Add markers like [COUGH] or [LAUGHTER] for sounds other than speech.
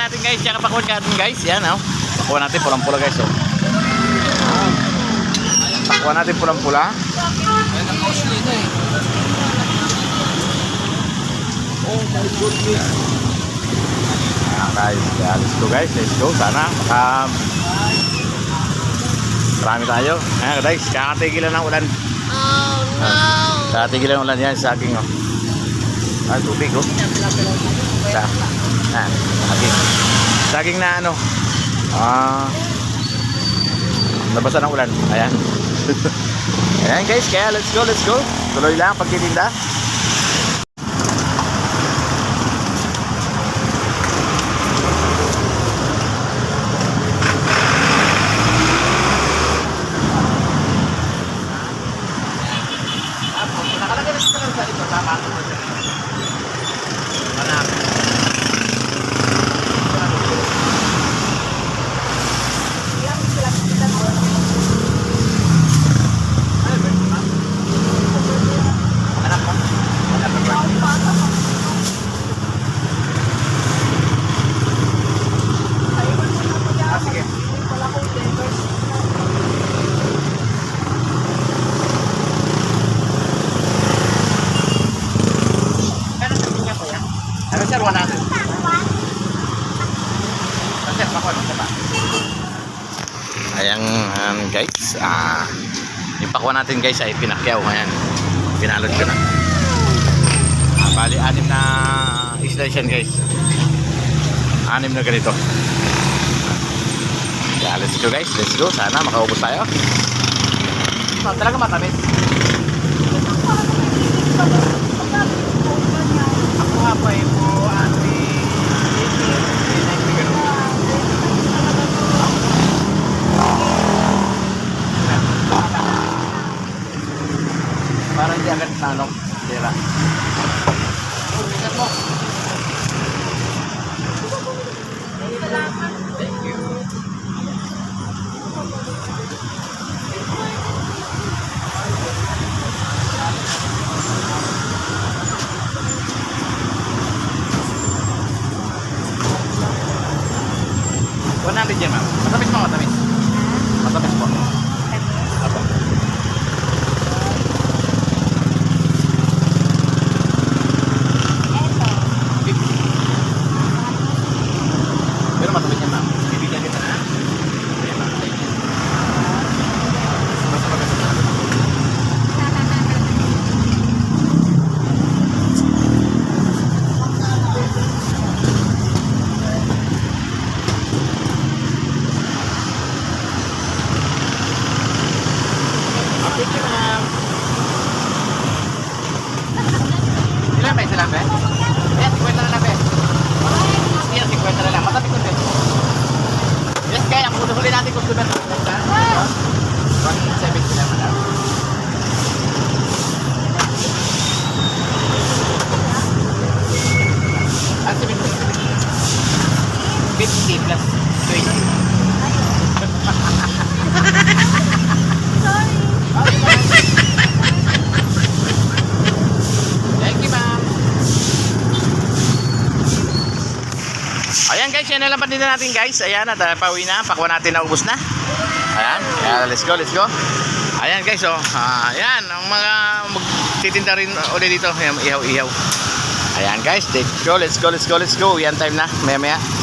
natin guys. Tsaka pakuha natin guys. Yan oh. Pakuha natin pulang-pula guys oh. Pakuha natin pulang-pula. Ayan guys. Kaya let's go guys. Let's go. Sana maka... Marami tayo. Ayan guys. Kakatigilan ng ulan. Oh no! Kakatigilan ng ulan yan sa aking oh. Ah, tubig oh. Sa, ah, saging. Saging na ano. Ah, nabasa ng ulan. Ayan. Ayan guys, kaya let's go, let's go. Tuloy lang ang pagtitinda. Nakalagay na sa sa ito, tama ako. Ah, sige. Ano sa niya po yan? Ano sir, 100? Ano sir, bakon, isa pa. Ayan um, guys, ah, pakuha natin guys ay pinakyaw. Ayan, pinalot ko na. Ah, bali, anim na isla yan guys. Anim na ganito. Yeah, let's go guys, let's go. Sana makaubos tayo. Talaga matamis. Agad nanok. Tira. Thank you. One hundred yan, ma'am. Matamis mo, matamis. Matamis po. Pero matamis yan, ma'am. Bibigyan kita na. Ayan, ma'am. Thank you. Mas maganda. Okay, ma'am. Ilan ba? Ilan ba? Ayan, 50 na lang, be. Ayan, 50 na lang. Matapik na, be. Yes, kaya ang huli natin kung sulat. 170 na, madam. Ah, 70. 50 plus 20. [LAUGHS] Thank you, ma'am. Ayan guys, yan na lang pandita natin guys. Ayan, at uh, pauwi na. Pakuha natin na ubos na. Ayan, kaya let's go, let's go. Ayan guys, oh. Ah, ayan, ang mga magtitinda rin ulit dito. Ihaw-ihaw. Ayan guys, let's go, let's go, let's go, let's go. Yan time na, maya maya.